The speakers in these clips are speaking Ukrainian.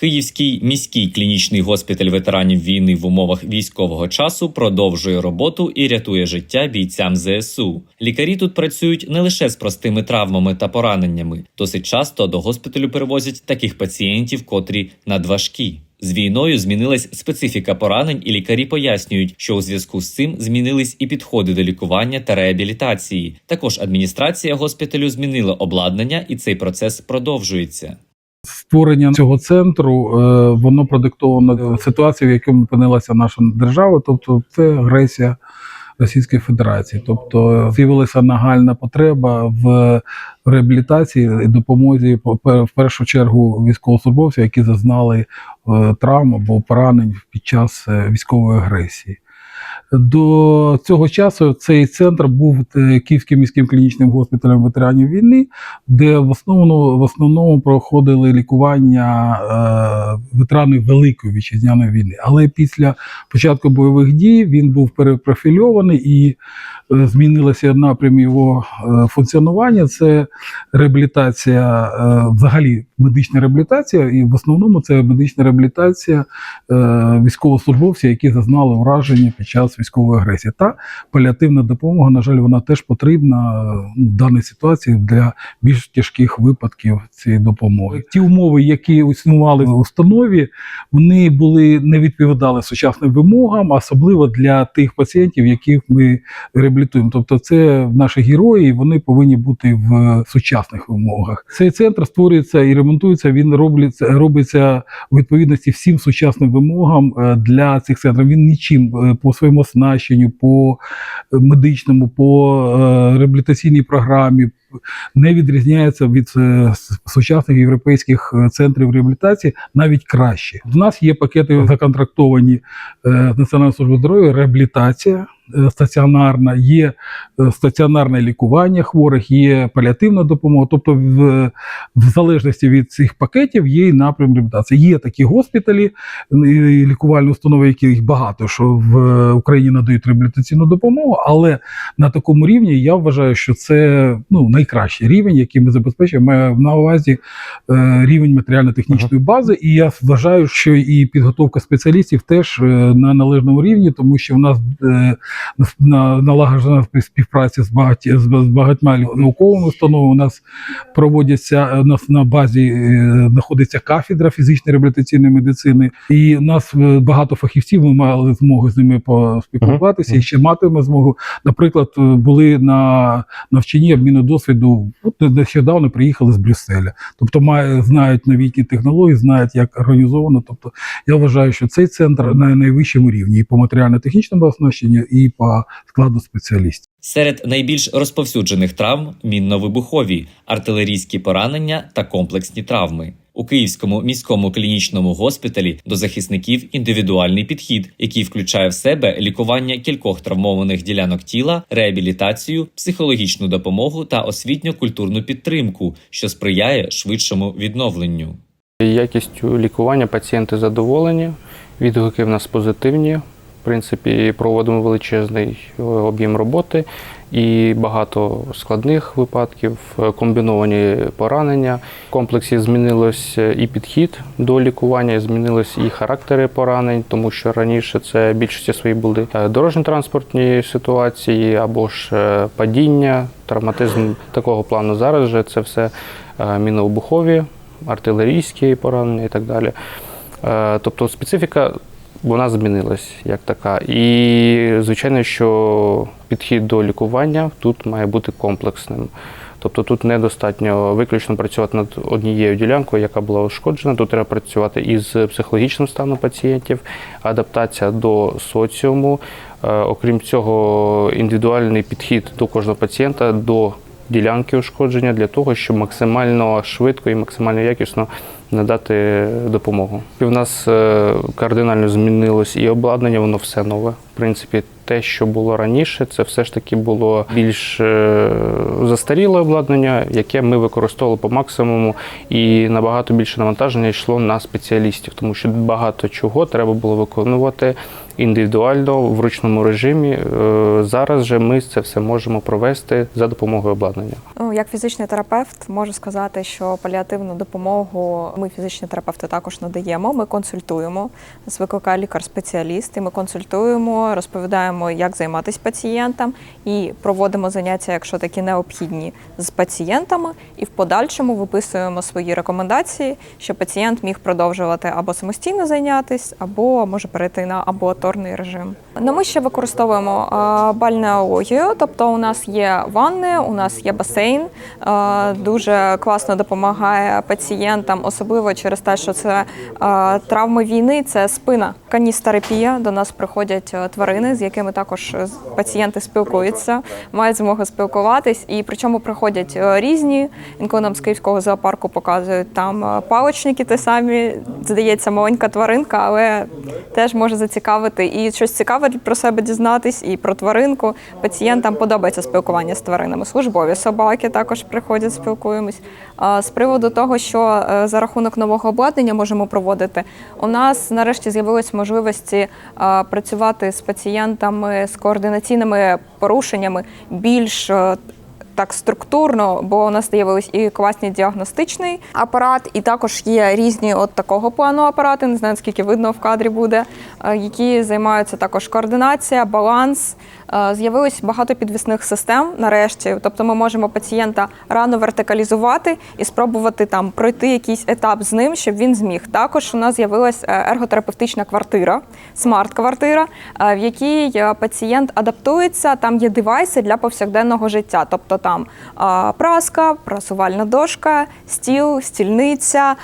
Київський міський клінічний госпіталь ветеранів війни в умовах військового часу продовжує роботу і рятує життя бійцям ЗСУ. Лікарі тут працюють не лише з простими травмами та пораненнями. Досить часто до госпіталю перевозять таких пацієнтів, котрі надважкі. З війною змінилась специфіка поранень, і лікарі пояснюють, що у зв'язку з цим змінились і підходи до лікування та реабілітації. Також адміністрація госпіталю змінила обладнання, і цей процес продовжується. Створення цього центру е, воно продиктовано ситуацією, в якій опинилася наша держава, тобто це агресія Російської Федерації. Тобто з'явилася нагальна потреба в реабілітації і допомозі в першу чергу військовослужбовців, які зазнали е, травм або поранень під час е, військової агресії. До цього часу цей центр був е, Київським міським клінічним госпіталем ветеранів війни, де в основному, в основному проходили лікування е, ветеранів Великої вітчизняної війни. Але після початку бойових дій він був перепрофільований і е, змінилося напрям його е, функціонування. Це реабілітація, е, взагалі медична реабілітація, і в основному це медична реабілітація військовослужбовців, які зазнали ураження під час військової агресії. Та паліативна допомога, на жаль, вона теж потрібна ну, в даній ситуації для більш тяжких випадків цієї допомоги. Ті умови, які існували в установі, вони були не відповідали сучасним вимогам, особливо для тих пацієнтів, яких ми реабілітуємо. Тобто, це наші герої, і вони повинні бути в сучасних вимогах. Цей центр створюється і ремонтується. Він робиться, робиться у відповідності всім сучасним вимогам е, для цих центрів. Він нічим е, по своєму оснащенню, по е, медичному, по реабілітаційній програмі не відрізняється від сучасних європейських центрів реабілітації навіть краще. В нас є пакети законтрактовані з Національної служби здоров'я, реабілітація. Е, Стаціонарна, є е, стаціонарне лікування хворих, є паліативна допомога. Тобто, в, в залежності від цих пакетів є і напрям реабілітації. Є такі госпіталі, лікувальні установи, яких багато що в Україні надають реабілітаційну допомогу, але на такому рівні я вважаю, що це ну, найкращий рівень, який ми забезпечуємо. Маю на увазі е, рівень матеріально-технічної бази. І я вважаю, що і підготовка спеціалістів теж на належному рівні, тому що в нас на- налагоджена співпраця з багаті з багатьма науковими установами. У нас проводяться е, у нас на базі е, знаходиться кафедра фізичної реабілітаційної медицини, і у нас е, багато фахівців. Ми мали змогу з ними поспілкуватися і ще матиме змогу. Наприклад, були на навчанні обміну досвіду. От нещодавно приїхали з Брюсселя. Тобто, має знають новітні технології, знають, як організовано. Тобто, я вважаю, що цей центр на найвищому рівні і по матеріально-технічному оснащенню, і по складу спеціалістів. Серед найбільш розповсюджених травм мінно-вибухові, артилерійські поранення та комплексні травми. У Київському міському клінічному госпіталі до захисників індивідуальний підхід, який включає в себе лікування кількох травмованих ділянок тіла, реабілітацію, психологічну допомогу та освітньо-культурну підтримку, що сприяє швидшому відновленню. Якістю лікування пацієнти задоволені, відгуки в нас позитивні. Принципі, проводимо величезний е, об'єм роботи і багато складних випадків, е, комбіновані поранення. В комплексі змінилось і підхід до лікування, і змінились і характери поранень, тому що раніше це більшості свої були е, дорожньо-транспортні ситуації або ж е, падіння, травматизм такого плану. Зараз же це все е, міновибухові артилерійські поранення і так далі. Е, Тобто специфіка вона змінилась як така. І звичайно, що підхід до лікування тут має бути комплексним. Тобто тут недостатньо виключно працювати над однією ділянкою, яка була ушкоджена. Тут треба працювати із психологічним станом пацієнтів, адаптація до соціуму. Е, Окрім цього, індивідуальний підхід до кожного пацієнта, до ділянки ушкодження для того, щоб максимально швидко і максимально якісно надати допомогу. І в нас е, кардинально змінилось і обладнання, воно все нове. В принципі, те, що було раніше, це все ж таки було більш е, застаріле обладнання, яке ми використовували по максимуму, і набагато більше навантаження йшло на спеціалістів, тому що багато чого треба було виконувати індивідуально в ручному режимі. Е, Зараз же ми це все можемо провести за допомогою обладнання. Ну, як фізичний терапевт, можу сказати, що паліативну допомогу Ми фізичні терапевти також надаємо. Ми консультуємо. Нас викликає лікар-спеціаліст, і ми консультуємо, розповідаємо, як займатися пацієнтам, і проводимо заняття, якщо такі необхідні, з пацієнтами. І в подальшому виписуємо свої рекомендації, щоб пацієнт міг продовжувати або самостійно зайнятися, або може перейти на амбулаторний режим. Ну, ми ще використовуємо бальнеологію, тобто у нас є ванни, у нас є басейн. Дуже класно допомагає пацієнтам, особливо через те, що це травми війни, це спина. Каністерапія. До нас приходять е, тварини, з якими також е, пацієнти спілкуються, мають змогу спілкуватись. І причому приходять е, різні. Інколи нам з київського зоопарку показують там е, паличники, те самі, здається, маленька тваринка, але теж може зацікавити і щось цікаве про себе дізнатись, і про тваринку. Пацієнтам подобається спілкування з тваринами. Службові собаки також приходять, спілкуємось. З приводу того, що е, за рахунок нового обладнання можемо проводити, у нас нарешті з'явились можливості працювати з пацієнтами з координаційними порушеннями більш е, так структурно, бо у нас з'явились і класний діагностичний апарат, і також є різні от такого плану апарати, не знаю, скільки видно в кадрі буде, е, які займаються також координація, баланс. Е, З'явилось багато підвісних систем нарешті. Тобто ми можемо пацієнта рано вертикалізувати і спробувати там пройти якийсь етап з ним, щоб він зміг. Також у нас з'явилась е, ерготерапевтична квартира, смарт-квартира, в якій пацієнт адаптується. Там є девайси для повсякденного життя. Тобто там праска, прасувальна дошка, стіл, стільниця,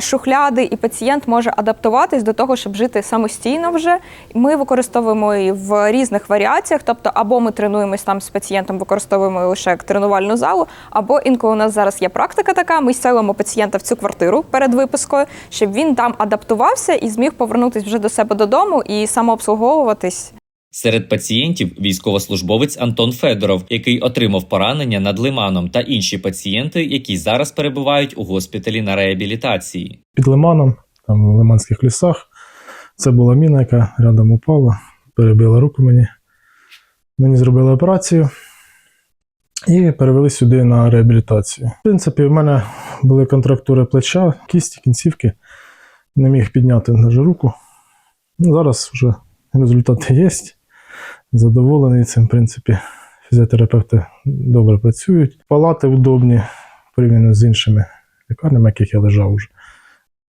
шухляди, і пацієнт може адаптуватись до того, щоб жити самостійно вже. Ми використовуємо і в різних варіаціях. Тобто, або ми тренуємось там з пацієнтом, використовуємо лише як тренувальну залу, або інколи у нас зараз є практика така. Ми селимо пацієнта в цю квартиру перед випискою, щоб він там адаптувався і зміг повернутися вже до себе додому і самообслуговуватись. Серед пацієнтів військовослужбовець Антон Федоров, який отримав поранення над лиманом, та інші пацієнти, які зараз перебувають у госпіталі на реабілітації. під лиманом, там в лиманських лісах. Це була міна, яка рядом упала, перебила руку мені. Мені зробили операцію і перевели сюди на реабілітацію. В принципі, в мене були контрактури плеча, кісті, кінцівки. Не міг підняти навіть руку. Ну, зараз вже результати є. Задоволений цим, в принципі. Фізіотерапевти добре працюють. Палати удобні порівняно з іншими лікарнями, яких я лежав уже.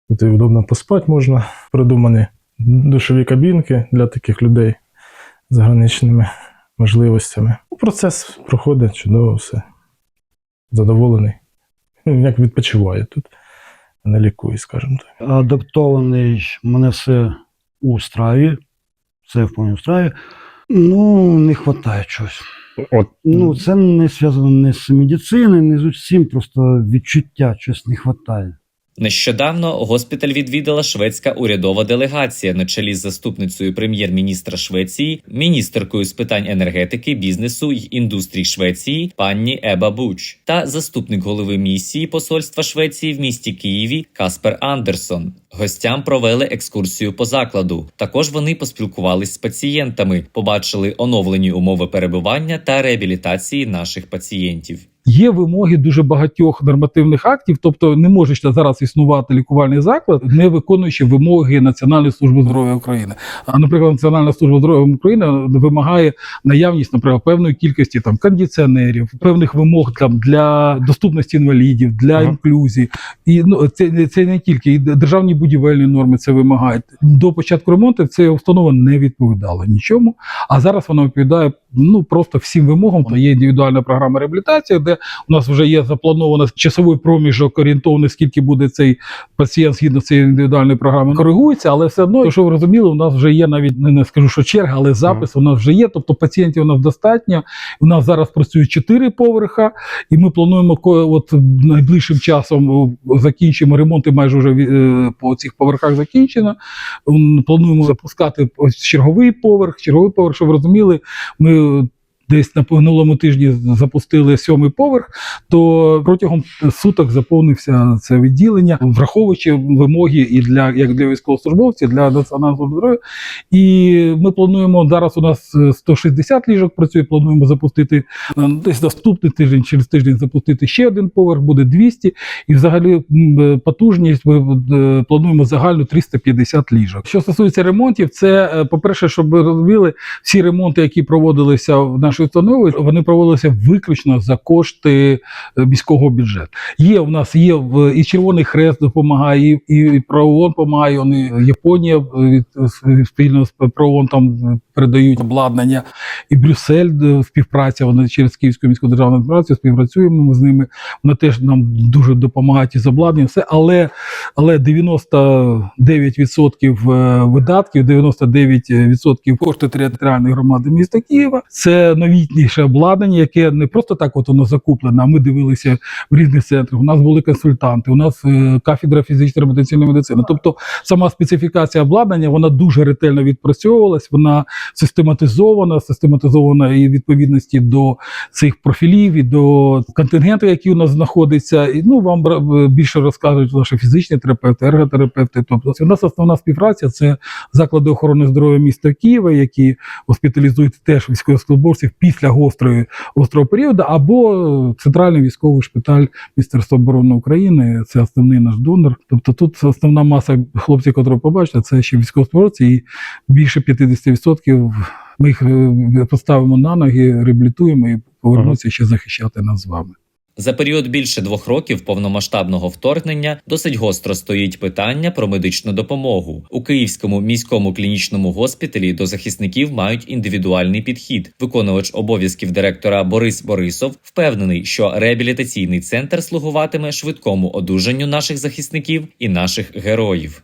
Тут і удобно поспати можна. Придумані душові кабінки для таких людей з ограниченими можливостями. Ну, Процес проходить чудово, все. Задоволений. Ну, Як відпочиваю тут, не лікую, скажімо так. адаптований, мене все устраює, все вповні устраює. Ну, не вистачає чогось. От, Ну, це не зв'язано не з медициною, не з усім, просто відчуття щось не вистачає. Нещодавно госпіталь відвідала шведська урядова делегація на чолі з заступницею прем'єр-міністра Швеції, міністеркою з питань енергетики, бізнесу й індустрій Швеції пані Еба Буч та заступник голови місії посольства Швеції в місті Києві Каспер Андерсон. Гостям провели екскурсію по закладу. Також вони поспілкувались з пацієнтами, побачили оновлені умови перебування та реабілітації наших пацієнтів. Є вимоги дуже багатьох нормативних актів, тобто не може зараз існувати лікувальний заклад, не виконуючи вимоги Національної служби здоров'я України. А, наприклад, Національна служба здоров'я України вимагає наявність, наприклад, певної кількості там кондиціонерів, певних вимог там для доступності інвалідів, для Ага. інклюзії. І ну це, це не тільки і державні будівельні норми це вимагають. До початку ремонту ця установа не відповідала нічому. А зараз вона відповідає ну просто всім вимогам. Є індивідуальна програма реабілітації, де у нас вже є заплановано часовий проміжок орієнтовний, скільки буде цей пацієнт згідно цієї індивідуальної програми. Коригується, але все одно, що ви розуміли, у нас вже є навіть не, скажу, що черга, але запис у нас вже є. Тобто пацієнтів у нас достатньо. У нас зараз працюють чотири поверха, і ми плануємо от найближчим часом о, закінчимо ремонти. Майже вже е, по цих поверхах закінчено. Плануємо запускати черговий поверх. Черговий поверх, щоб ви розуміли, ми десь на минулому тижні запустили сьомий поверх, то протягом суток заповнився це відділення, враховуючи вимоги і для як для військовослужбовців, для національного здоров'я. І ми плануємо зараз. У нас е, 160 ліжок працює. Плануємо запустити е, десь наступний тиждень, через тиждень запустити ще один поверх, буде 200. І взагалі е, потужність ми е, плануємо загальну 350 ліжок. Що стосується ремонтів, це е, по-перше, щоб ви розуміли, всі ремонти, які проводилися в нашій установі, вони проводилися виключно за кошти е, міського бюджету. Є у нас є в- і Червоний Хрест допомагає, і, і ПРООН допомагає. Вони Японія е, від спільно з ПРООН там передають обладнання, і Брюссель співпраця. Вони через Київську міську державну адміністрацію співпрацюємо ми з ними. Вони теж нам дуже допомагають із обладнанням. Все, але але 99% е, видатків, 99% коштів територіальної громади міста Києва. Це новітніше обладнання, яке не просто так от воно закуплене. А ми дивилися в різних центрах. У нас були консультанти, у нас е, кафедра фізичної реабілітаційної медицини. Тобто, сама специфікація обладнання вона дуже ретельно відпрацьовувалась. Вона систематизована, систематизована і відповідності до цих профілів і до контингенту, який у нас знаходиться. І ну вам бра- більше розкажуть наші фізичні терапевти, ерготерапевти. Тобто у нас основна співпраця це заклади охорони здоров'я міста Києва, які госпіталізують теж військовослужбовців після гострої гострого періоду, або центральний військовий шпиталь Міністерства оборони України. Це основний наш донор. Тобто тут основна маса хлопців, котрі побачите, це ще військовослужбовці, і більше 50% ми їх е, поставимо на ноги, реабілітуємо і повернуться ще захищати нас з вами. За період більше двох років повномасштабного вторгнення досить гостро стоїть питання про медичну допомогу у Київському міському клінічному госпіталі. До захисників мають індивідуальний підхід. Виконувач обов'язків директора Борис Борисов впевнений, що реабілітаційний центр слугуватиме швидкому одужанню наших захисників і наших героїв.